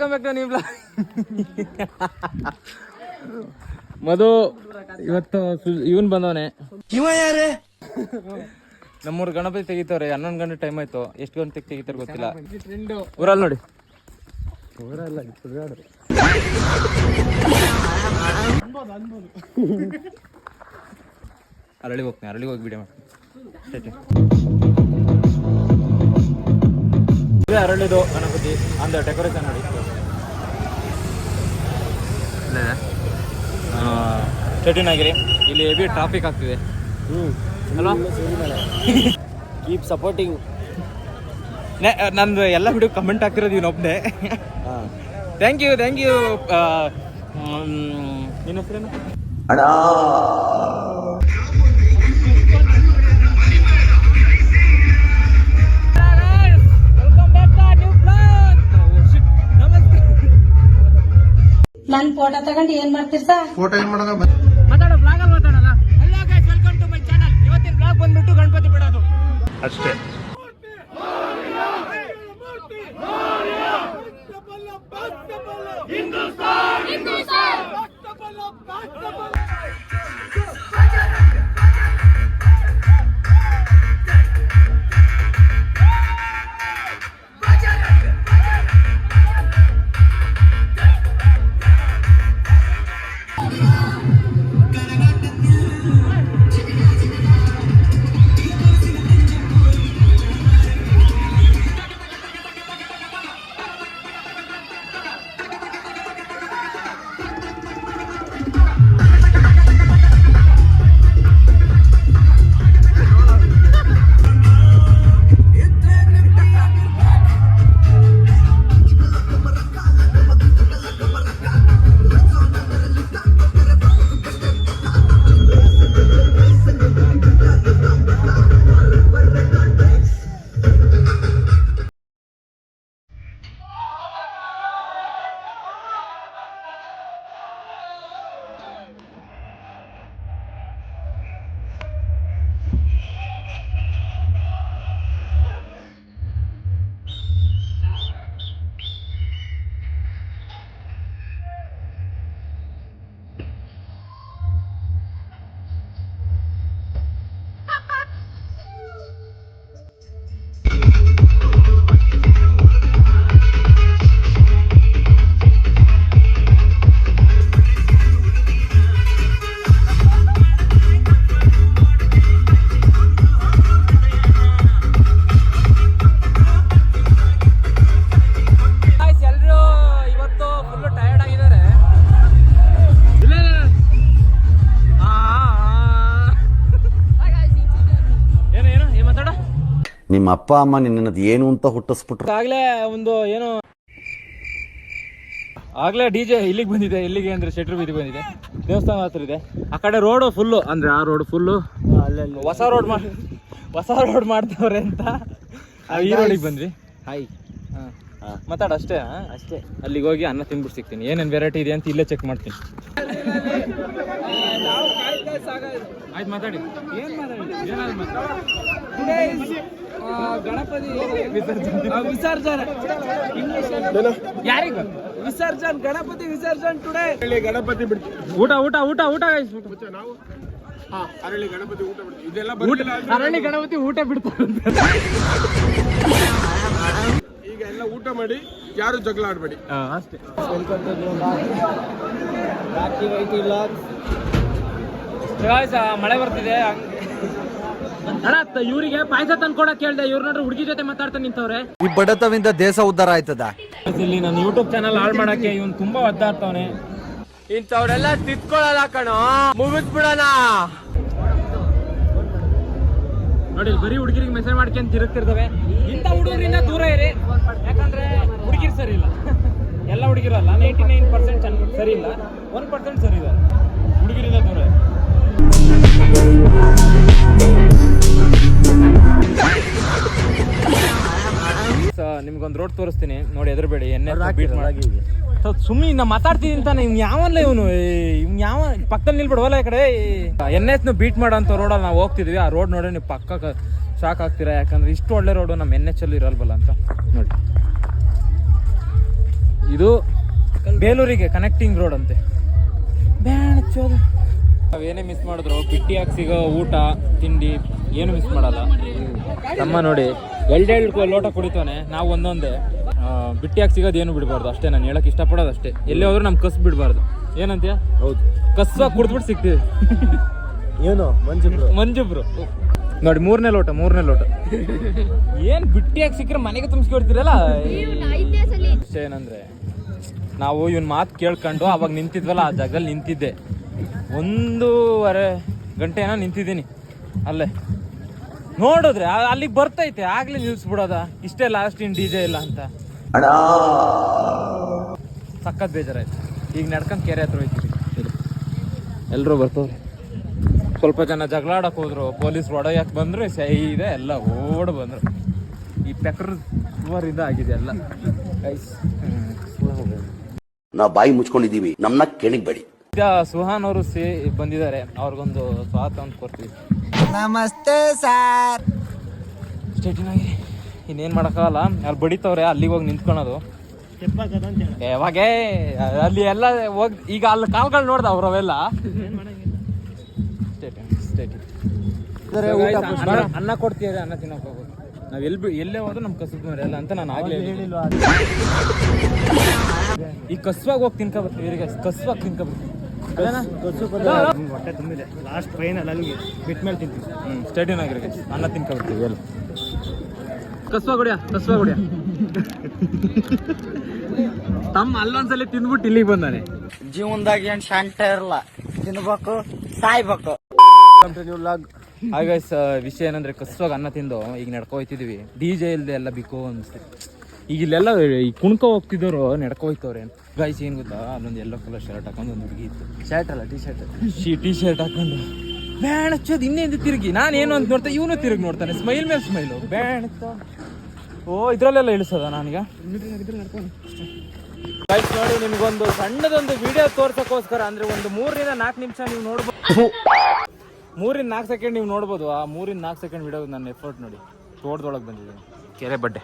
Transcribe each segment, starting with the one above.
Welcome back to ನೀವು ಮಧು ಇವತ್ತು ಇವನ್ ಬಂದವನೆ. ಇವ ಯಾರೇ? ನಮ್ಮೂರು ಗಣಪತಿ ತೆಗಿತವ್ರೆ ಹನ್ನೊಂದು ಗಂಟೆ ಟೈಮ್ ಆಯ್ತು. ಎಷ್ಟು ಗಂಟೆ ತೆಗಿತಾರೆ ಗೊತ್ತಿಲ್ಲ. ಊರಲ್ಲಿ ನೋಡಿ. ಅರಳಿಗೆ ಹೋಗ್ತೀನಿ ಅರಳಿಗೆ ಹೋಗಿ ವಿಡಿಯೋ ಮಾಡಿ. ಅರಳಿದು ಗಣಪತಿ ಅಂದ್ರೆ ಡೆಕೋರೇಷನ್ ನೋಡಿ. ಚಟಿನಾಗಿರಿ ಇಲ್ಲಿ ಹೆವಿ ಟ್ರಾಫಿಕ್ ಆಗ್ತಿದೆ. ಹಲೋ ಕೀಪ್ ಸಪೋರ್ಟಿಂಗ್ ನಂದು ಎಲ್ಲ ವಿಡಿಯೋ ಕಮೆಂಟ್ ಹಾಕಿರೋದು ಇವನೊಬ್ಬನೇ ಥ್ಯಾಂಕ್ ಯು ಥ್ಯಾಂಕ್ ಯು ನಿನ್ನ ಹೆಸರೇನು? ನನ್ ಫೋಟೋ ತಗೊಂಡು ಏನ್ ಮಾಡ್ತೀರಿ ಸರ್ ಫೋಟೋ ಏನ್ ಮಾಡೋದ? ಮಾತಾಡೋ ಬ್ಲಾಗ್ ಅಲ್ಲಿ ಮಾತಾಡಲ್ಲ hello guys welcome to my channel ಇವತ್ತಿನ ಬ್ಲಾಗ್ ಬಂದ್ಬಿಟ್ಟು ಗಣಪತಿ ಬಿಡೋದು. ಅಷ್ಟೇ. ನಿಮ್ಮ ಅಪ್ಪ ಅಮ್ಮ ನಿನ್ನದು ಏನು ಅಂತ ಹುಟ್ಟಿಸ್ಬಿಟ್ರು. ಆಗ್ಲೇ ಒಂದು ಏನು? ಆಗ್ಲೇ ಡಿ ಜೆ ಇಲ್ಲಿಗೆ ಬಂದಿದೆ ಇಲ್ಲಿಗೆ ಅಂದ್ರೆ ಶೆಟ್ರು ಬೀದಿ ಬಂದಿದೆ. ದೇವಸ್ಥಾನ ಹತ್ರ ಇದೆ. ಆ ಕಡೆ ರೋಡು ಫುಲ್ಲು ಅಂದ್ರೆ ಆ ರೋಡ್ ಫುಲ್ಲು ಹೊಸ ರೋಡ್ ಮಾಡಿ ಹೊಸ ರೋಡ್ ಮಾಡ್ತವ್ರೆ ಅಂತ ಆ ಈ ರೋಡಿಗೆ ಬಂದ್ವಿ. ಹಾಯ್ ಹಾ. ಮಾತಾಡ ಅಷ್ಟೇ ಅಷ್ಟೇ. ಅಲ್ಲಿಗೆ ಹೋಗಿ ಅನ್ನ ತಿನ್ಬಿಟ್ಟು ಸಿಗ್ತೀನಿ. ಏನೇನು ವೆರೈಟಿ ಇದೆ ಅಂತ ಇಲ್ಲೇ ಚೆಕ್ ಮಾಡ್ತೀನಿ. ಆಯ್ತು ಮಾತಾಡಿ. ಏನು ಮಾತಾಡಿ ಏನಾದ್ರು ಮಾತಾಡಿ. ಗಣಪತಿ ವಿಸರ್ಜನೆ. ಯಾರಿಗ? ವಿಸರ್ಜನ್ ಗಣಪತಿ ವಿಸರ್ಜನ್ ಟುಡೇ ಗಣಪತಿ ಬಿಡ್ತೀವಿ ಊಟ ಊಟ ಊಟ ಊಟ. ನಾವು? ಹಾ ಅರಳಿ ಗಣಪತಿ ಊಟ ಬಿಡ್ತೀವಿ. ಇದೆಲ್ಲ ಊಟ ಅರಣ್ಯ ಗಣಪತಿ ಊಟ ಬಿಡ್ತಾರೆ ಈಗ ಎಲ್ಲ ಊಟ ಮಾಡಿ ಯಾರು ಜಗಳ ಆಡ್ಬೇಡಿ. ಅಷ್ಟೇ. ಮಳೆ ಬರ್ತಿದೆ ಹಂಗ್- ಅಣ್ಣ ಇವರಿಗೆ ಪಾಯಸ ತಂದ್ಕೊಡಕ್ ಕೇಳ್ದೆ ಇವ್ರ ನೋಡ್ರಿ ಹುಡುಗಿ ಜೊತೆ ಮಾತಾಡ್ತಾ ನಿಂತವ್ರೆ. ಈ ಬಡತವಿಂದ ದೇಶ ಉದ್ಧಾರ ಆಯ್ತದ? ಇಲ್ಲಿ ನನ್ನ ಯೂಟ್ಯೂಬ್ ಚಾನಲ್ ಹಾಳು ಮಾಡಕ್ಕೆ ಇವನ್ ತುಂಬಾ ಒದ್ದಾಡ್ತಾವನೆ. ಇಂಥವ್ರೆಲ್ಲ ತಿತ್ಕೊಳ್ಳಲ್ಲ ಕಣೋ ಮುಗಿಸ್ಬಿಡೋಣ. ನೋಡಿ ಇಲ್ಲಿ ಬರೀ ಹುಡುಗಿರಿಗೆ ಮೆಸೇಜ್ ಮಾಡ್ಕೊಂಡ್ ತಿರುಗ್ತಿರ್ತವೆ. ಇಂಥ ಹುಡುಗರಿಂದ ದೂರ ಇರಿ. ಯಾಕಂದ್ರೆ ಹುಡುಗಿರು ಸರಿ ಇಲ್ಲ. ಎಲ್ಲ ಹುಡುಗಿರಲ್ಲ ನೈಂಟಿ ನೈನ್ ಪರ್ಸೆಂಟ್ ಸರಿ ಇಲ್ಲ. ಒನ್ ಪರ್ಸೆಂಟ್ ಸರಿ ಇದೆ. ಹುಡುಗಿರಿಂದ ದೂರ. ನಿಮ್ಗೊಂದು ರೋಡ್ ತೋರಿಸ್ತೀನಿ. ನೋಡಿ ಎದುರುಬೇಡಿ. ಎಣ್ಣೆ ಬೀಟ್ ಮಾಡಿ. ಸುಮ್ಮನೆ ನಾ ಮಾತಾಡ್ತೀನಿ ಅಂತಾನೆ ಇವ್ನು ಯಾವಲ್ಲ ಇವನು? ಇವ್ನು ಯಾವ ಪಕ್ಕದಲ್ಲಿ ನಿಲ್ಬಿಡವಲ್ಲ ಈ ಕಡೆ. ಎಣ್ಣೆ ಎತ್ನ ಬೀಟ್ ಮಾಡೋಂಥ ರೋಡಲ್ಲಿ ನಾವು ಹೋಗ್ತಿದ್ವಿ. ಆ ರೋಡ್ ನೋಡಿ ನೀವು ಪಕ್ಕ ಶಾಕ್ ಆಗ್ತೀರಾ? ಯಾಕಂದ್ರೆ ಇಷ್ಟು ಒಳ್ಳೆ ರೋಡು ನಮ್ಮ ಎನ್ ಎಚ್ ಅಲ್ಲಿ ಇರಲ್ವಲ್ಲ ಅಂತ. ನೋಡಿ. ಇದು ಬೇಲೂರಿಗೆ ಕನೆಕ್ಟಿಂಗ್ ರೋಡ್ ಅಂತೆ. ಬ್ಯಾಣಚ್ಚೋದು ನಾವೇನೇ ಮಿಸ್ ಮಾಡಿದ್ರು ಬಿಟ್ಟಿಯಾಗಿ ಸಿಗೋ ಊಟ ತಿಂಡಿ ಏನು ಮಿಸ್ ಮಾಡಲ್ಲ. ತಮ್ಮ ನೋಡಿ. ಎರಡೆರಡು ಲೋಟ ಕುಡಿತಾನೆ ನಾವು ಒಂದೊಂದೇ. ಬಿಟ್ಟಿ ಬಿಟ್ಟಿಯಾಗಿ ಸಿಗೋದು ಏನು ಬಿಡಬಾರ್ದು ಅಷ್ಟೇ ನಾನು ಹೇಳಕ್ ಇಷ್ಟಪಡೋದು ಅಷ್ಟೇ. ಎಲ್ಲೇ ಹೋದ್ರೂ ನಮ್ಗೆ ಕಸ್ ಬಿಡಬಾರ್ದು. ಏನಂತೀಯ? ಹೌದು. ಕಸ್ವ ಕುಡಿದ್ಬಿಟ್ಟು ಸಿಗ್ತೀವಿ ಏನು ಮಂಜುಬ್ರು. ಮಂಜುಬ್ರು. ನೋಡಿ ಮೂರನೇ ಲೋಟ ಮೂರನೇ ಲೋಟ. ಏನು ಬಿಟ್ಟಿಯಾಗಿ ಸಿಕ್ಕರೆ ಮನೆಗೆ ತುಂಬಿಸ್ಕೊಡ್ತೀರಲ್ಲ ವಿಷಯ ಏನಂದ್ರೆ ನಾವು ಇವನ್ ಮಾತು ಕೇಳ್ಕೊಂಡು ಅವಾಗ ನಿಂತಿದ್ವಲ್ಲ ಆ ಜಾಗದಲ್ಲಿ ನಿಂತಿದ್ದೆ. ಒಂದೂವರೆ ಗಂಟೆ ಏನೋ ನಿಂತಿದ್ದೀನಿ. ಅಲ್ಲೇ. ನೋಡಿದ್ರೆ ಅಲ್ಲಿಗೆ ಬರ್ತೈತೆ ಆಗ್ಲೇ ನಿಲ್ಸ್ಬಿಡೋದ ಇಷ್ಟೇ ಲಾಸ್ಟ್ ಇನ್ ಡಿ ಜೆ ಇಲ್ಲ ಅಂತ. ಸಕ್ಕತ್ ಬೇಜಾರಾಯ್ತು. ಈಗ ನಡ್ಕೊಂಡು ಕೆರೆ ಹತ್ರ ಹೋಯ್ತೀವಿ. ಎಲ್ಲರೂ ಬರ್ತವ್ರಿ. ಸ್ವಲ್ಪ ಜನ ಜಗಳಾಡಕ್ಕೆ ಹೋದ್ರು ಪೊಲೀಸ್ ಹೊಡೆಯಕ್ ಬಂದ್ರು ಇದೆ ಎಲ್ಲ ಓಡ್ ಬಂದರು. ಈ ಪೆಕ್ರ ಸುಮಾರಿಂದ ಆಗಿದೆ ಎಲ್ಲ. ಗೈಸ್ ನಾವು ಬಾಯಿ ಮುಚ್ಕೊಂಡಿದ್ದೀವಿ. ನಮ್ಮನ್ನ ಕೆಣಿಗ್ಬೇಡಿ. ಈಗ ಸುಹಾನ್ ಅವರು ಸಿ ಬಂದಿದ್ದಾರೆ. ಅವ್ರಿಗೊಂದು ಸ್ವಾಗತ ಅಂತ ಕೊಡ್ತೀವಿ. ನಮಸ್ತೆ ಸರ್. ಸ್ಟೇಟಿನಾಗಿ ಇನ್ನೇನು ಮಾಡೋಕ್ಕಾಗಲ್ಲ. ಅಲ್ಲಿ ಬಡಿತವ್ರೆ ಅಲ್ಲಿಗೆ ಹೋಗಿ ನಿಂತ್ಕೊಳೋದು. ಯಾವಾಗೇ ಅಲ್ಲಿ ಎಲ್ಲ ಹೋಗಿ ಈಗ ಅಲ್ಲಿ ಕಾಲ್ಗಳು ನೋಡ್ದ ಅವ್ರು ಅವೆಲ್ಲ ಅನ್ನ ಕೊಡ್ತೀವಿ ಅನ್ನ ತಿನ್ನೋಕೆ ಹೋಗೋದು. ನಾವು ಎಲ್ಲಿ ಎಲ್ಲೇ ಹೋದ್ರು ನಮ್ ಕಸಬ್ ಎಲ್ಲ ಅಂತ ನಾನು ಆಗ್ಲೇ. ಈ ಕಸ್ವಾಗಿ ಹೋಗಿ ತಿನ್ಕೊಬರ್ತೀವಿ. ಇವರಿಗೆ ಕಸ್ವಾಗಿ ತಿನ್ಕೊ ಬರ್ತೀವಿ ಅದೇನಾ? ಹೊಟ್ಟೆ ತುಂಬಿದೆ. ಲಾಸ್ಟ್ ಫೈನಲ್ ಅಲ್ಲಿಗೆ ಬಿಟ್ಟ ಮೇಲೆ ತಿಂತೀವಿ. ಹ್ಞೂ ಸ್ಟೇಡಿಯಂ ಆಗಿರಿಗೆ ಅನ್ನ ತಿನ್ಕೊಬಿಡ್ತೀವಿ ಎಲ್ಲ ಕಸ್ವಾ ಗುಡಿಯ ಕಸ್ವಾ ಗುಡಿಯ. ತಮ್ಮ ಅಲ್ಲೊಂದ್ಸಲಿ ತಿಂದ್ಬಿಟ್ಟು ಇಲ್ಲಿಗೆ ಬಂದಾನೆ ಜೀವನದಾಗ ಏನ್ ಶಾಂತ ಇರಲ್ಲ. ತಿನ್ಬೇಕು ಸಾಯ್ಬೇಕು. ಹಾಗೆ ವಿಷಯ ಏನಂದ್ರೆ ಕಸ್ವಾಗ ಅನ್ನ ತಿಂದು ಈಗ ನಡ್ಕೊ ಹೋಯ್ತಿದೀವಿ. ಡಿ ಜೆ ಇಲ್ದೆ ಎಲ್ಲ ಬಿಕೋ ಅನ್ಸುತ್ತೆ ಈಗ ಇಲ್ಲೆಲ್ಲ ಈ ಕುಣ್ಕೋ ಹೋಗ್ತಿದ್ದವರು ನಡ್ಕೊ ಹೋಯ್ತವ್ರೆ ಗೈಸ್ ಏನು ಗೊತ್ತಾ? ಅಲ್ಲೊಂದು ಎಲ್ಲೋ ಕಲರ್ ಶರ್ಟ್ ಹಾಕೊಂಡು ಒಂದು ಹುಡುಗಿ ಇತ್ತು. ಶರ್ಟ್ ಅಲ್ಲ ಟೀ ಶರ್ಟ್ ಶಿ ಟಿ ಶರ್ಟ್ ಹಾಕೊಂಡು ಬ್ಯಾಣ ಹಚ್ಚೋದು ಇನ್ನೇನು ತಿರುಗಿ. ನಾನು ಏನು ಅಂತ ನೋಡ್ತಾ ಇವನು ತಿರುಗಿ ನೋಡ್ತಾನೆ. ಸ್ಮೈಲ್ ಮೇಲೆ ಸ್ಮೈಲು ಬ್ಯಾಣ ಓ ಇದರಲ್ಲೆಲ್ಲ ಇಳಿಸೋದ ನಾನೀಗ? ಗೈಸ್ ನೋಡಿ ನಿಮ್ಗೊಂದು ಸಣ್ಣದೊಂದು ವಿಡಿಯೋ ತೋರ್ಸಕ್ಕೋಸ್ಕರ ಅಂದ್ರೆ ಒಂದು ಮೂರರಿಂದ ನಾಲ್ಕು ನಿಮಿಷ ನೀವು ನೋಡ್ಬೋದು ಮೂರಿಂದ ನಾಲ್ಕು ಸೆಕೆಂಡ್ ನೀವು ನೋಡ್ಬೋದು. ಆ ಮೂರಿಂದ ನಾಲ್ಕು ಸೆಕೆಂಡ್ ವಿಡಿಯೋ ನನ್ನ ಎಫರ್ಟ್ ನೋಡಿ. ತೋಟದೊಳಗೆ ಬಂದಿದ್ದೀನಿ. ಕೆರೆ ಬಡ್ಡೆ.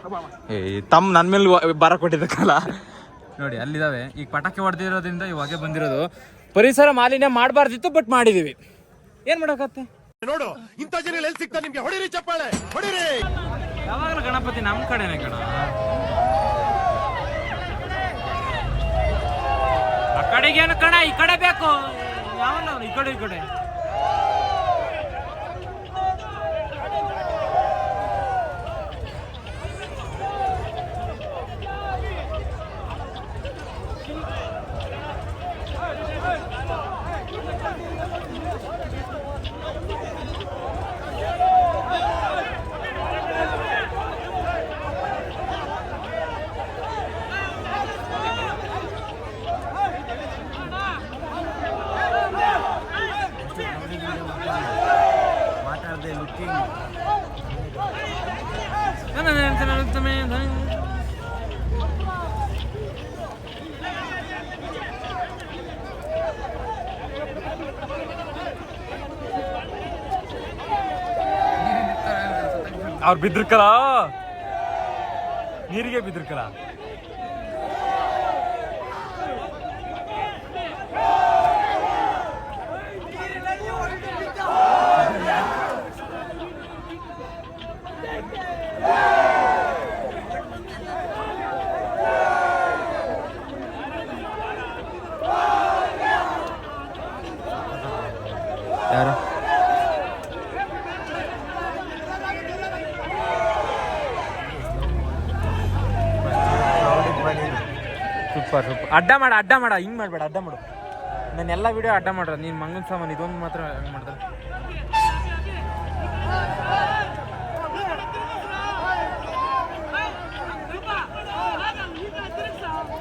ಏ ತಮ್ಮ ನನ್ನ ಮೇಲೆ ಬರ ಕೊಟ್ಟಿದ್ದಕ್ಕಲ್ಲ. ನೋಡಿ ಅಲ್ಲಿದಾವೆ ಈಗ ಪಟಾಕಿ ಹೊಡೆದಿರೋದ್ರಿಂದ ಇವಾಗೆ ಬಂದಿರೋದು. ಪರಿಸರ ಮಾಲಿನ್ಯ ಮಾಡಬಾರ್ದಿತ್ತು ಬಟ್ ಮಾಡಿದೀವಿ. ಏನ್ ಮಾಡಕತ್ತೆ ನೋಡು ಇಂಥ ಜನ ಎಲ್ಲಿ ಸಿಗ್ತಾ ನಿಮ್ಗೆ? ಹೊಡಿರಿ ಚಪ್ಪಾಳೆ ಹೊಡಿರಿ! ಯಾವಾಗಲೂ ಗಣಪತಿ ನಮ್ಮ ಕಡೆನೇ ಕಣ. ಆ ಕಡೆಗೇನು ಕಣ ಈ ಕಡೆ ಬೇಕು. ಯಾವ? ಈ ಕಡೆ ಈ ಕಡೆ. ಅವ್ರು ಬಿದ್ರಕಲ ನೀರಿಗೆ ಬಿದ್ರಕಲ ಅಡ್ಡ ಮಾಡ ಅಡ್ಡ ಮಾಡ, ಹಿಂಗ್ ಮಾಡ್ಬೇಡ, ಅಡ್ಡ ಮಾಡು. ನಾನು ಎಲ್ಲ ವಿಡಿಯೋ ಅಡ್ಡ ಮಾಡ್ರ, ನೀನ್ ಮಂಗನ ಸಾಮಾನು ಇದೊಂದು ಮಾತ್ರ ಹಂಗ್ ಮಾಡ್ತಾರೆ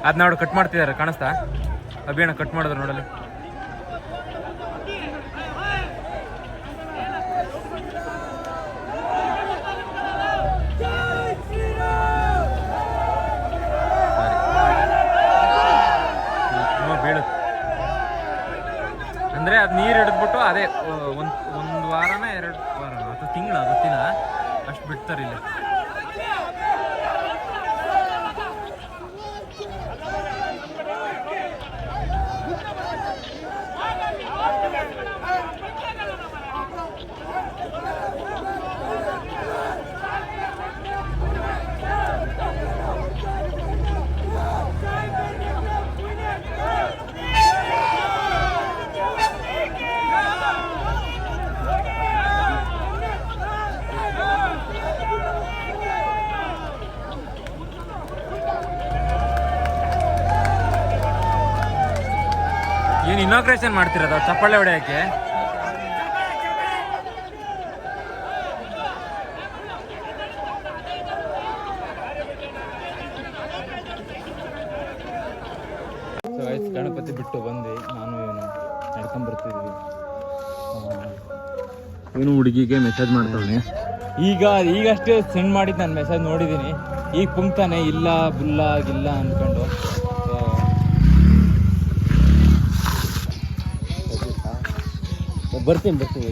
ಅದ್ ನೋಡು ಕಟ್ ಮಾಡ್ತಿದಾರೆ, ಕಾಣಿಸ್ತಾ? ಅಭಿಯಾನ ಕಟ್ ಮಾಡಿದ್ರು ನೋಡಲ್ಲಿ. ಹಿಡಿದ್ಬಿಟ್ಟು ಅದೇ ಒಂದು ಒಂದು ವಾರನ ಎರಡು ವಾರ ಅಥವಾ ತಿಂಗಳ ಗೊತ್ತಿಲ್ಲ ಅಷ್ಟು ಬಿಡ್ತಾರೆ ಇಲ್ಲಿ. ಏನು ಇನಾಗ್ರೇಷನ್ ಮಾಡ್ತಿರೋದ? ಚಪ್ಪಾಳೆ ಹೊಡೆಯಕ್ಕೆ? ಗಣಪತಿ ಬಿಟ್ಟು ಬಂದು ನಾನು ಏನು ನಡ್ಕೊಂಡ್ ಬರ್ತಿದ್ವಿ ಇವನು ಹುಡುಗಿಗೆ ಮೆಸೇಜ್ ಮಾಡ್ತಾನೆ ಈಗ ಈಗಷ್ಟೇ ಸೆಂಡ್ ಮಾಡಿದ್ದು ನಾನು ಮೆಸೇಜ್ ನೋಡಿದ್ದೀನಿ ಈಗ ಪುಂಕ್ತಾನೆ ಇಲ್ಲ ಬುಲ್ಲ ಗಿಲ್ಲ ಅಂದ್ಕೊಂಡು ಬರ್ತೀನಿ ಬರ್ತೀನಿ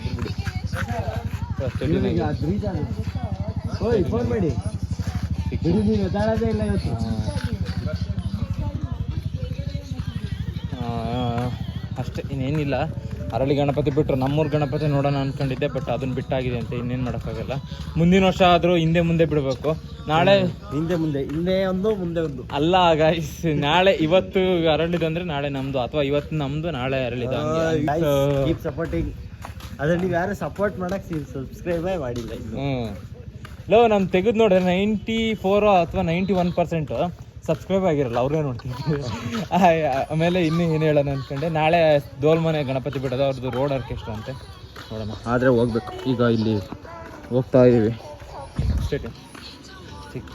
ಓಯ್ ಫೋನ್ ಮಾಡಿ. ಬಿಡಿ ಇಲ್ಲ ಇವತ್ತು. ಅಷ್ಟೇ ಇನ್ನೇನಿಲ್ಲ. ಅರಳಿ ಗಣಪತಿ ಬಿಟ್ಟರು ನಮ್ಮೂರು ಗಣಪತಿ ನೋಡೋಣ ಅಂದ್ಕೊಂಡಿದ್ದೆ ಬಟ್ ಅದನ್ನ ಬಿಟ್ಟಾಗಿದೆ ಅಂತ ಇನ್ನೇನು ಮಾಡೋಕ್ಕಾಗಲ್ಲ. ಮುಂದಿನ ವರ್ಷ ಆದರೂ ಹಿಂದೆ ಮುಂದೆ ಬಿಡಬೇಕು. ನಾಳೆ ಹಿಂದೆ ಮುಂದೆ ಹಿಂದೆ ಒಂದು ಮುಂದೆ ಒಂದು. ಅಲ್ಲ ಗಾಯ್ಸ್ ನಾಳೆ ಇವತ್ತು ಅರಳಿದಂದ್ರೆ ನಾಳೆ ನಮ್ಮದು ಅಥವಾ ಇವತ್ತು ನಮ್ಮದು ನಾಳೆ ಅರಳಿದ ಸಪೋರ್ಟಿಂಗ್ ಅದ್ರ ನೀವು ಯಾರು ಸಪೋರ್ಟ್ ಮಾಡಕ್ ಸಬ್ಸ್ಕ್ರೈಬೇ ಮಾಡಿಲ್ಲ ಹ್ಞೂ ಲೋ ನಮ್ಮ ತೆಗೆದು ನೋಡ್ರೆ ನೈಂಟಿ ಫೋರ್ ಅಥವಾ ನೈಂಟಿ ಒನ್ ಪರ್ಸೆಂಟ್ ಸಬ್ಸ್ಕ್ರೈಬ್ ಆಗಿರಲ್ಲ ಅವ್ರೇ ನೋಡ್ತಿದ್ವಿ ಆಮೇಲೆ ಇನ್ನೂ ಏನು ಹೇಳೋಣ ಅಂದ್ಕೊಂಡೆ ನಾಳೆ ದೋಲ್ಮನೆ ಗಣಪತಿ ಬಿಡೋದು ಅವ್ರದ್ದು ರೋಡ್ ಆರ್ಕೆಸ್ಟ್ರಾ ಅಂತೆ. ನೋಡೋಣ. ಆದರೆ ಹೋಗ್ಬೇಕು. ಈಗ ಇಲ್ಲಿ ಹೋಗ್ತಾ ಇದ್ದೀವಿ ಸ್ಟೇಟ್ ಚಿಕ್ಕ